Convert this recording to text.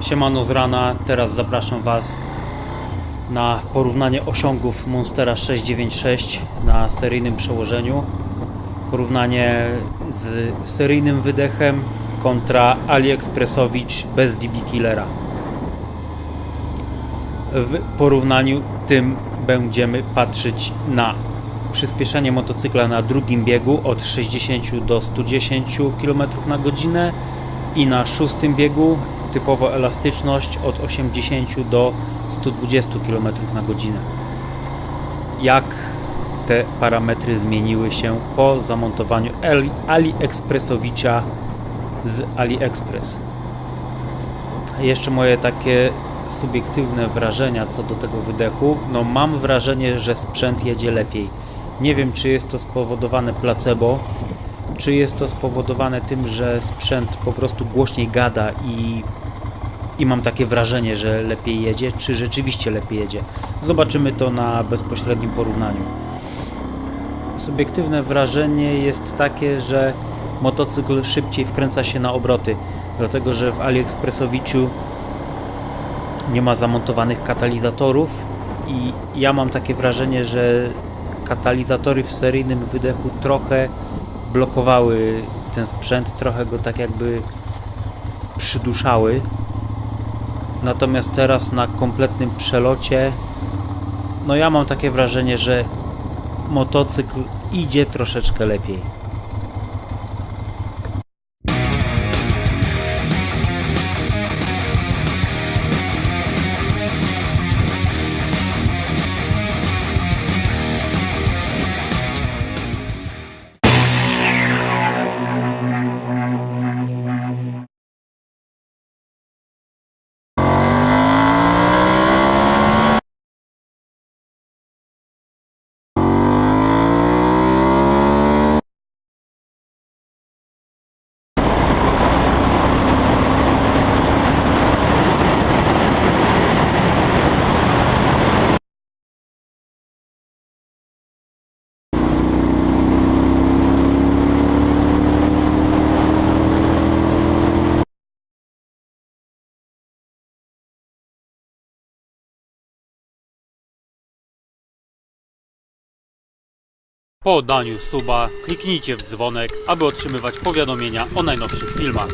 Siemano z rana, teraz zapraszam Was na porównanie osiągów Monstera 696 na seryjnym przełożeniu. Porównanie z seryjnym wydechem kontra AliExpressowicz bez DB Killera. W porównaniu tym będziemy patrzeć na przyspieszenie motocykla na drugim biegu od 60 do 110 km na godzinę i na szóstym biegu typowo elastyczność od 80 do 120 km na godzinę. Jak te parametry zmieniły się po zamontowaniu Ali- AliExpressowicza z AliExpress. Jeszcze moje takie subiektywne wrażenia co do tego wydechu. No mam wrażenie, że sprzęt jedzie lepiej. Nie wiem czy jest to spowodowane placebo, czy jest to spowodowane tym, że sprzęt po prostu głośniej gada i, i mam takie wrażenie, że lepiej jedzie, czy rzeczywiście lepiej jedzie. Zobaczymy to na bezpośrednim porównaniu. Subiektywne wrażenie jest takie, że motocykl szybciej wkręca się na obroty, dlatego że w AliExpressowiciu nie ma zamontowanych katalizatorów i ja mam takie wrażenie, że katalizatory w seryjnym wydechu trochę blokowały ten sprzęt, trochę go tak jakby przyduszały. Natomiast teraz na kompletnym przelocie, no ja mam takie wrażenie, że motocykl idzie troszeczkę lepiej. Po oddaniu suba kliknijcie w dzwonek, aby otrzymywać powiadomienia o najnowszych filmach.